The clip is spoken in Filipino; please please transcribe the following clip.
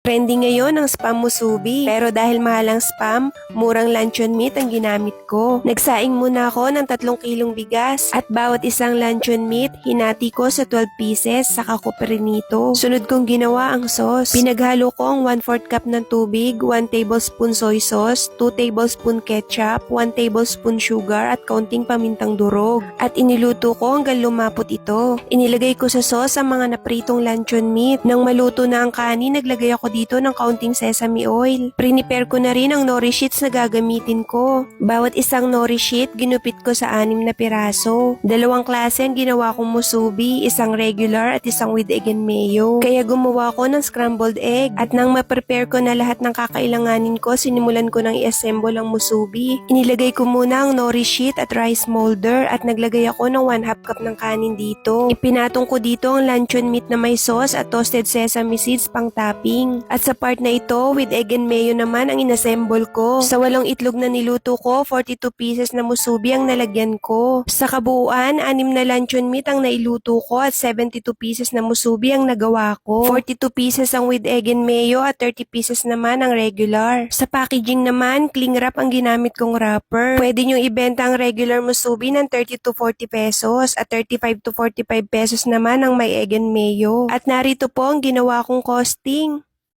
Trending ngayon ang spam musubi. Pero dahil mahal ang spam, murang luncheon meat ang ginamit ko. Nagsaing muna ako ng tatlong kilong bigas at bawat isang luncheon meat hinati ko sa 12 pieces saka ko perinito. Sunod kong ginawa ang sauce. Pinaghalo ko ang 1/4 cup ng tubig, 1 tablespoon soy sauce, 2 tablespoon ketchup, 1 tablespoon sugar at kaunting pamintang durog. At iniluto ko hanggang lumapot ito. Inilagay ko sa sauce ang mga napritong luncheon meat. Nang maluto na ang kanin, naglagay ako dito ng kaunting sesame oil. Prepare ko na rin ang nori sheets na gagamitin ko. Bawat isang nori sheet, ginupit ko sa anim na piraso. Dalawang klase ang ginawa kong musubi, isang regular at isang with egg and mayo. Kaya gumawa ko ng scrambled egg. At nang ma-prepare ko na lahat ng kakailanganin ko, sinimulan ko nang i-assemble ang musubi. Inilagay ko muna ang nori sheet at rice molder at naglagay ako ng 1 half cup ng kanin dito. Ipinatong ko dito ang luncheon meat na may sauce at toasted sesame seeds pang topping. At sa part na ito, with egg and mayo naman ang inassemble ko. Sa walong itlog na niluto ko, 42 pieces na musubi ang nalagyan ko. Sa kabuuan, anim na luncheon meat ang nailuto ko at 72 pieces na musubi ang nagawa ko. 42 pieces ang with egg and mayo at 30 pieces naman ang regular. Sa packaging naman, cling wrap ang ginamit kong wrapper. Pwede nyo ibenta ang regular musubi ng 30 to 40 pesos at 35 to 45 pesos naman ang may egg and mayo. At narito po ang ginawa kong costing.